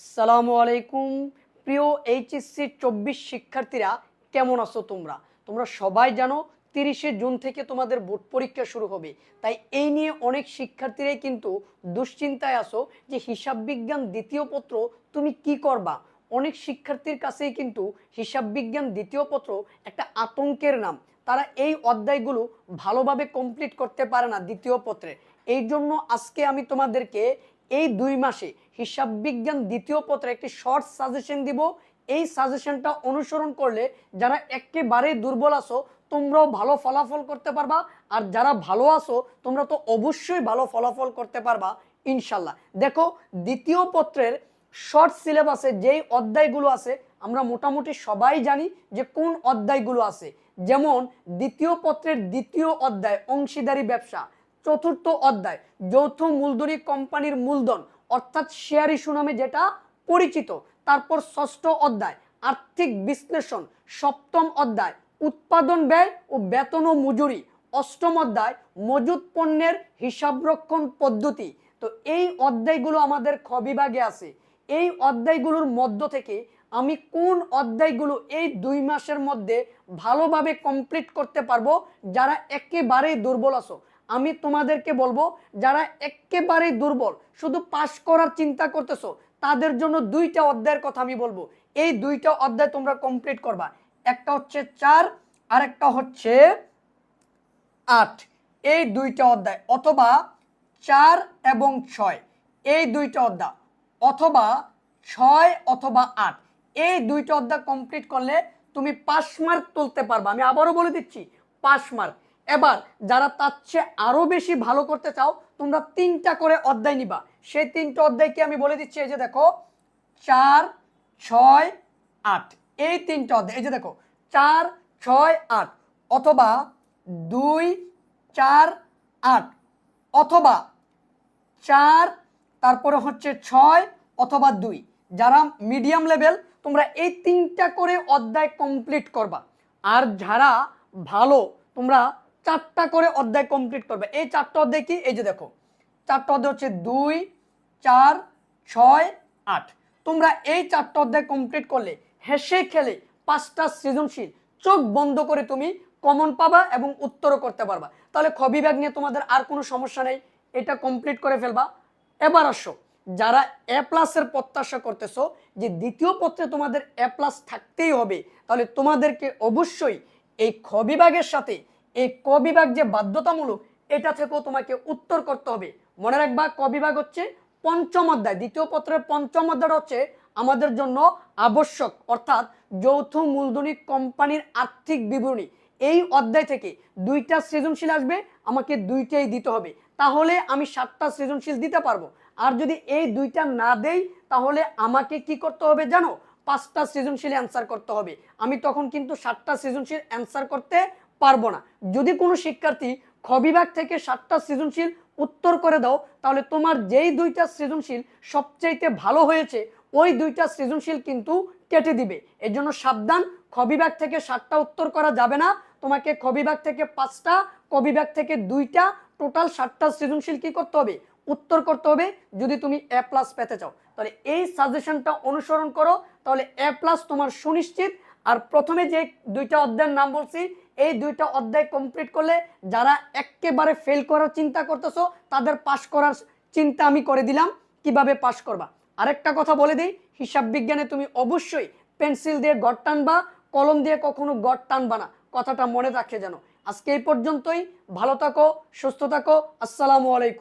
আসসালামু আলাইকুম। প্রিয় এইচএসসি চব্বিশ শিক্ষার্থীরা, কেমন আছো তোমরা? তোমরা সবাই জানো তিরিশে জুন থেকে তোমাদের বোর্ড পরীক্ষা শুরু হবে। তাই এই নিয়ে অনেক শিক্ষার্থীরাই কিন্তু দুশ্চিন্তায় আসো যে হিসাব বিজ্ঞান দ্বিতীয় পত্র তুমি কি করবা? অনেক শিক্ষার্থীর কাছেই কিন্তু হিসাব বিজ্ঞান দ্বিতীয় পত্র একটা আতঙ্কের নাম। তারা এই অধ্যায়গুলো ভালোভাবে কমপ্লিট করতে পারে না দ্বিতীয় পত্রে। এই জন্য আজকে আমি তোমাদেরকে এই দুই মাসে হিসাব বিজ্ঞান দ্বিতীয় পত্রে একটি শর্ট সাজেশন দিব। এই সাজেশনটা অনুসরণ করলে যারা একেবারে দুর্বল আছো, তোমরাও ভালো ফলাফল করতে পারবা। আর যারা ভালো আছো, তোমরা তো অবশ্যই ভালো ফলাফল করতে পারবা, ইনশাল্লাহ। দেখো, দ্বিতীয় পত্রের শর্ট সিলেবাসে যেই অধ্যায়গুলো আছে, আমরা মোটামুটি সবাই জানি যে কোন অধ্যায়গুলো আছে। যেমন, দ্বিতীয় পত্রের দ্বিতীয় অধ্যায়, অংশীদারি ব্যবসা। চতুর্থ অধ্যায়, যৌথ মূলধনী কোম্পানির মূলধন, অর্থাৎ শেয়ার ইস্যু নামে যেটা পরিচিত। তারপর ষষ্ঠ অধ্যায়, আর্থিক বিশ্লেষণ, সপ্তম অধ্যায়, উৎপাদন ব্যয় ও বেতন ও মজুরি। অষ্টম অধ্যায় মজুদ পণ্যের হিসাবরক্ষণ পদ্ধতি। তো এই অধ্যায়গুলো আমাদের খ বিভাগে আছে। এই অধ্যায়গুলোর মধ্য থেকে আমি কোন অধ্যায়গুলো এই দুই মাসের মধ্যে ভালোভাবে কমপ্লিট করতে পারব, যারা একেবারেই দুর্বল আছো? আমি তোমাদেরকে বলব, যারা একেবারেই দুর্বল, শুধু পাশ করার চিন্তা করতেছো, তাদের জন্য দুইটা অধ্যায়ের কথা আমি বলব। এই দুইটা অধ্যায় তোমরা কমপ্লিট করবা। একটা হচ্ছে চার আর একটা হচ্ছে আট। এই দুইটা অধ্যায়, অথবা চার এবং ছয়। এই দুইটা অধ্যায়, অথবা ছয় অথবা আট। এই দুইটা অধ্যায় কমপ্লিট করলে তুমি পাস মার্ক তুলতে পারবা। আমি আবারও বলে দিচ্ছি পাস মার্ক। এবার যারা তার চেয়ে আরও বেশি ভালো করতে চাও, তোমরা তিনটা করে অধ্যায় নিবা। সেই তিনটা অধ্যায়কে আমি বলে দিচ্ছি? এই যে দেখো, চার, ছয়, আট। এই তিনটা অধ্যায়, এই যে দেখো, চার, ছয়, আট অথবা দুই, চার, আট অথবা চার, তারপরে হচ্ছে ছয় অথবা দুই। যারা মিডিয়াম লেভেল, তোমরা এই তিনটা করে অধ্যায় কমপ্লিট করবা। আর যারা ভালো, তোমরা চারটা করে অধ্যায় কমপ্লিট করবে। এই চারটা অধ্যায় কি? এই যে দেখো, চারটা অধ্যায় হচ্ছে দুই, চার, ছয়, আট। তোমরা এই চারটা অধ্যায় কমপ্লিট করলে, হেসে খেলে পাঁচটা সৃজনশীল, চোখ বন্ধ করে তুমি কমন পাবা এবং উত্তরও করতে পারবা। তাহলে খ বিভাগ নিয়ে তোমাদের আর কোনো সমস্যা নেই, এটা কমপ্লিট করে ফেলবা। এবার আসো, যারা এ প্লাসের প্রত্যাশা করতেছো, যে দ্বিতীয় পত্রে তোমাদের এ প্লাস থাকতেই হবে, তাহলে তোমাদেরকে অবশ্যই এই খ বিভাগের সাথে এই ক বিভাগ যে বাধ্যতামূলক, এটা থেকেও তোমাকে উত্তর করতে হবে। মনে রাখবা, ক বিভাগ হচ্ছে পঞ্চম অধ্যায়। দ্বিতীয় পত্রের পঞ্চম অধ্যায়টা হচ্ছে আমাদের জন্য আবশ্যক, অর্থাৎ যৌথ মূলধনী কোম্পানির আর্থিক বিবরণী। এই অধ্যায় থেকে দুইটা সৃজনশীল আসবে, আমাকে দুইটাই দিতে হবে। তাহলে আমি সাতটা সৃজনশীল দিতে পারব। আর যদি এই দুইটা না দেই, তাহলে আমাকে কি করতে হবে জানো? পাঁচটা সৃজনশীল অ্যান্সার করতে হবে। আমি তখন কিন্তু সাতটা সৃজনশীল অ্যান্সার করতে পারব না। যদি কোনো শিক্ষার্থী খ বিভাগ থেকে সাতটা সৃজনশীল উত্তর করে দাও, তাহলে তোমার যেই দুইটা সৃজনশীল সবচাইতে ভালো হয়েছে, ওই দুইটা সৃজনশীল কিন্তু কেটে দিবে। এর জন্য সাবধান খ বিভাগ থেকে সাতটা উত্তর করা যাবে না। তোমাকে খ বিভাগ থেকে পাঁচটা ক বিভাগ থেকে দুইটা, টোটাল সাতটা সৃজনশীল কি করতে হবে? উত্তর করতে হবে, যদি তুমি এ প্লাস পেতে চাও। তাহলে এই সাজেশনটা অনুসরণ করো, তাহলে এ প্লাস তোমার সুনিশ্চিত। আর প্রথমে যে দুইটা অধ্যায়ের নাম বলছি এই দুইটা অধ্যায় কমপ্লিট করলে যারা একেবারে ফেল করার চিন্তা করতেছো, তাদের পাশ করার চিন্তা আমি করে দিলাম। কীভাবে পাশ করবা? আরেকটা কথা বলে দিই, হিসাব বিজ্ঞানে তুমি অবশ্যই পেন্সিল দিয়ে গড় টানবা, কলম দিয়ে কখনো গড় টানবা না। কথাটা মনে রাখে যেন। আজকে এই পর্যন্তই, ভালো থাকো, সুস্থ থাকো, আসসালামু আলাইকুম।